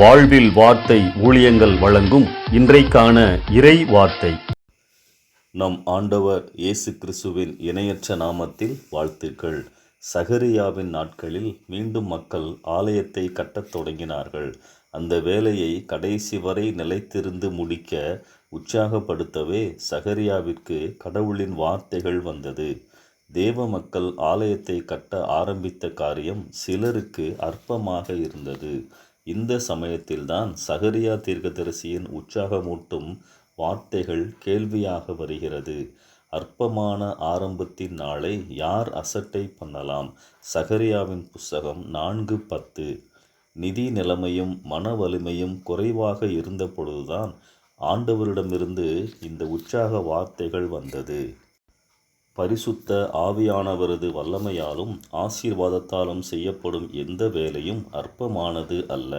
வாழ்வில் வார்த்தை ஊழியங்கள் வழங்கும் இன்றைக்கான இறை வார்த்தை. நம் ஆண்டவர் இயேசு கிறிஸ்துவின் இணையற்ற நாமத்தில் வாழ்த்துக்கள். சகரியாவின் நாட்களில் மீண்டும் மக்கள் ஆலயத்தை கட்டத் தொடங்கினார்கள். அந்த வேலையை கடைசி வரை நிலைத்திருந்து முடிக்க உற்சாகப்படுத்தவே சகரியாவிற்கு கடவுளின் வார்த்தைகள் வந்தது. தேவ மக்கள் ஆலயத்தை கட்ட ஆரம்பித்த காரியம் சிலருக்கு அற்பமாக இருந்தது. இந்த சமயத்தில்தான் சகரியா தீர்க்கதரிசியின் உற்சாகமூட்டும் வார்த்தைகள் கேள்வியாக வருகிறது. அற்பமான ஆரம்பத்தின் நாளை யார் அசட்டை பண்ணலாம்? சகரியாவின் புஸ்தகம் நான்கு பத்து. நிதி நிலைமையும் மன வலிமையும் குறைவாக இருந்த பொழுதுதான் ஆண்டவரிடமிருந்து இந்த உற்சாக வார்த்தைகள் வந்தது. பரிசுத்த ஆவியானவரது வல்லமையாலும் ஆசீர்வாதத்தாலும் செய்யப்படும் எந்த வேலையும் அற்பமானது அல்ல.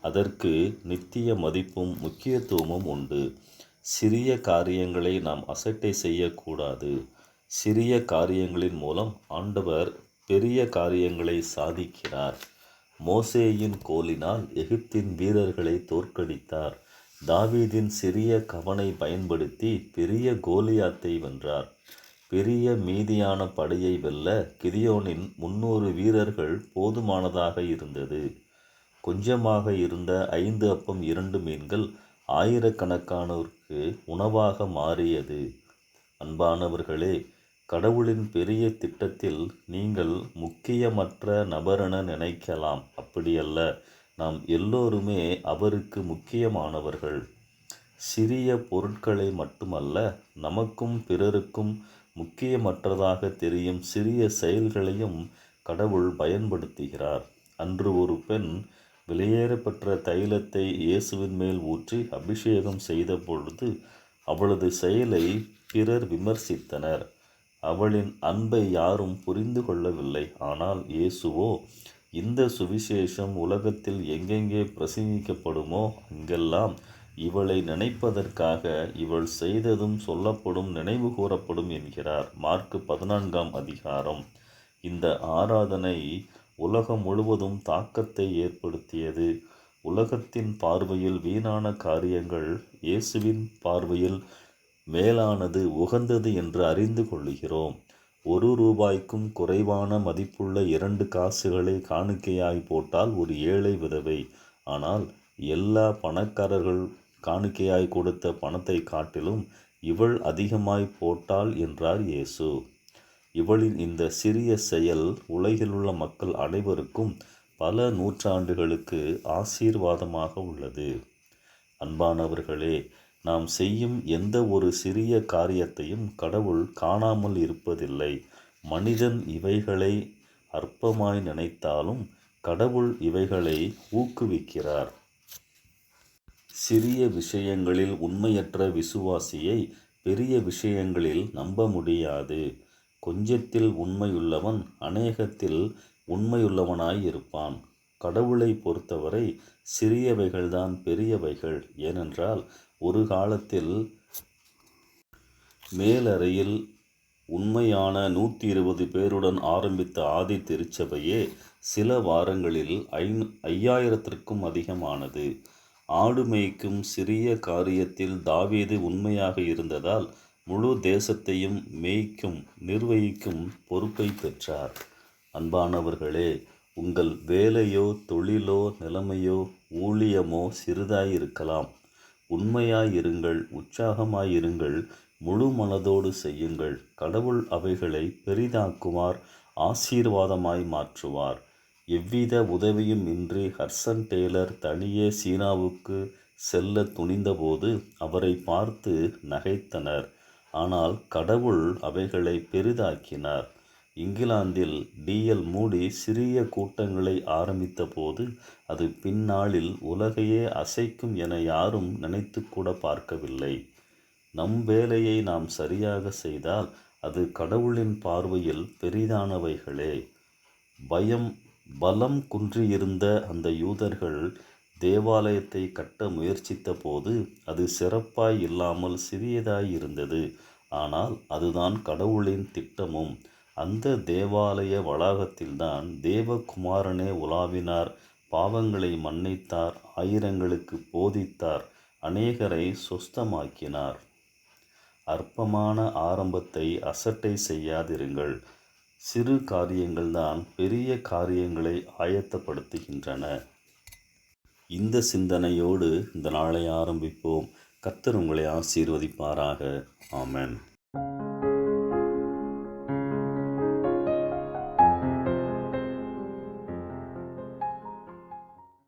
அதற்கு நித்திய மதிப்பும் முக்கியத்துவமும் உண்டு. சிறிய காரியங்களை நாம் அசட்டை செய்யக்கூடாது. சிறிய காரியங்களின் மூலம் ஆண்டவர் பெரிய காரியங்களை சாதிக்கிறார். மோசேயின் கோலினால் எகிப்தின் வீரர்களை தோற்கடித்தார். தாவீதின் சிறிய கவனை பயன்படுத்தி பெரிய கோலியாத்தை வென்றார். பெரிய மீதியான படையை வெல்ல கிதியோனின் முன்னூறு வீரர்கள் போதுமானதாக இருந்தது. கொஞ்சமாக இருந்த ஐந்து அப்பம் இரண்டு மீன்கள் ஆயிரக்கணக்கானோருக்கு உணவாக மாறியது. அன்பானவர்களே கடவுளின் பெரிய திட்டத்தில் நீங்கள் முக்கியமற்ற நபரென நினைக்கலாம். அப்படியல்ல நாம் எல்லோருமே அவருக்கு முக்கியமானவர்கள். சிறிய பொருட்களை மட்டுமல்ல நமக்கும் பிறருக்கும் முக்கியமற்றதாக தெரியும் சிறிய செயல்களையும் கடவுள் பயன்படுத்துகிறார். அன்று ஒரு பெண் வெளியேறப்பெற்ற தைலத்தை இயேசுவின் மேல் ஊற்றி அபிஷேகம் செய்த பொழுது அவளது செயலை பிறர் விமர்சித்தனர். அவளின் அன்பை யாரும் புரிந்து கொள்ளவில்லை. ஆனால் இயேசுவோ இந்த சுவிசேஷம் உலகத்தில் எங்கெங்கே பிரசங்கிக்கப்படுமோ அங்கெல்லாம் இவளை நினைப்பதற்காக இவள் செய்ததும் சொல்லப்படும் நினைவு கூறப்படும் என்கிறார். மார்க்கு பதினான்காம் அதிகாரம். இந்த ஆராதனை உலகம் முழுவதும் தாக்கத்தை ஏற்படுத்தியது. உலகத்தின் பார்வையில் வீணான காரியங்கள் இயேசுவின் பார்வையில் மேலானது உகந்தது என்று அறிந்து கொள்கிறோம் ஒரு ரூபாய்க்கும் குறைவான மதிப்புள்ள இரண்டு காசுகளை காணிக்கையாய் போட்டால் ஒரு ஏழை விதவை. ஆனால் எல்லா பணக்காரர்கள் காணிக்கையாய் கொடுத்த பணத்தை காட்டிலும் இவள் அதிகமாய் போட்டாள் என்றார் இயேசு. இவளின் இந்த சிறிய செயல் உலகிலுள்ள மக்கள் அனைவருக்கும் பல நூற்றாண்டுகளுக்கு ஆசீர்வாதமாக உள்ளது. அன்பானவர்களே நாம் செய்யும் எந்த ஒரு சிறிய காரியத்தையும் கடவுள் காணாமல் இருப்பதில்லை. மனிதன் இவைகளை அற்பமாய் நினைத்தாலும் கடவுள் இவைகளை ஊக்குவிக்கிறார். சிறிய விஷயங்களில் உண்மையற்ற விசுவாசியை பெரிய விஷயங்களில் நம்ப முடியாது. கொஞ்சத்தில் உண்மையுள்ளவன் அநேகத்தில் உண்மையுள்ளவனாய் இருப்பான். கடவுளை பொறுத்தவரை சிறியவைகள்தான் பெரியவைகள். ஏனென்றால் ஒரு காலத்தில் மேலறையில் உண்மையான நூற்றி இருபது பேருடன் ஆரம்பித்த ஆதி திருச்சபையே சில வாரங்களில் ஐந் ஐயாயிரத்திற்கும் அதிகமானது. ஆடு மேய்க்கும் சிறிய காரியத்தில் தாவீது உண்மையாக இருந்ததால் முழு தேசத்தையும் மேய்க்கும் நிர்வகிக்கும் பொறுப்பை பெற்றார். அன்பானவர்களே உங்கள் வேலையோ தொழிலோ நிலைமையோ ஊழியமோ சிறிதாயிருக்கலாம். உண்மையாயிருங்கள் உற்சாகமாயிருங்கள் முழு மனதோடு செய்யுங்கள். கடவுள் அவைகளை பெரிதாக்குவார் ஆசீர்வாதமாய் மாற்றுவார். எவ்வித உதவியும் இன்றி ஹர்சன் டேலர் தனியே சீனாவுக்கு செல்ல துணிந்தபோது அவரை பார்த்து நகைத்தனர். ஆனால் கடவுள் அவைகளை பெரிதாக்கினார். இங்கிலாந்தில் டிஎல் மூடி சிறிய கூட்டங்களை ஆரம்பித்தபோது அது பின்னாளில் உலகையே அசைக்கும் என யாரும் நினைத்து கூட பார்க்கவில்லை. நம் வேலையை நாம் சரியாக செய்தால் அது கடவுளின் பார்வையில் பெரிதானவைகளே. பயம் பலம் குன்றியிருந்த அந்த யூதர்கள் தேவாலயத்தை கட்ட முயற்சித்த போது அது சிறப்பாய் இல்லாமல் சிறியதாய் இருந்தது ஆனால் அதுதான் கடவுளின் திட்டமும். அந்த தேவாலய வளாகத்தில்தான் தேவகுமாரனே உலாவினார். பாவங்களை மன்னித்தார். ஆயிரங்களுக்கு போதித்தார். அநேகரை சொஸ்தமாக்கினார். அற்பமான ஆரம்பத்தை அசட்டை செய்யாதிருங்கள். சிறு காரியங்கள்தான் பெரிய காரியங்களை ஆயத்தப்படுத்துகின்றன. இந்த சிந்தனையோடு இந்த நாளை ஆரம்பிப்போம். கத்தர் உங்களை ஆசீர்வதிப்பாராக. ஆமன்.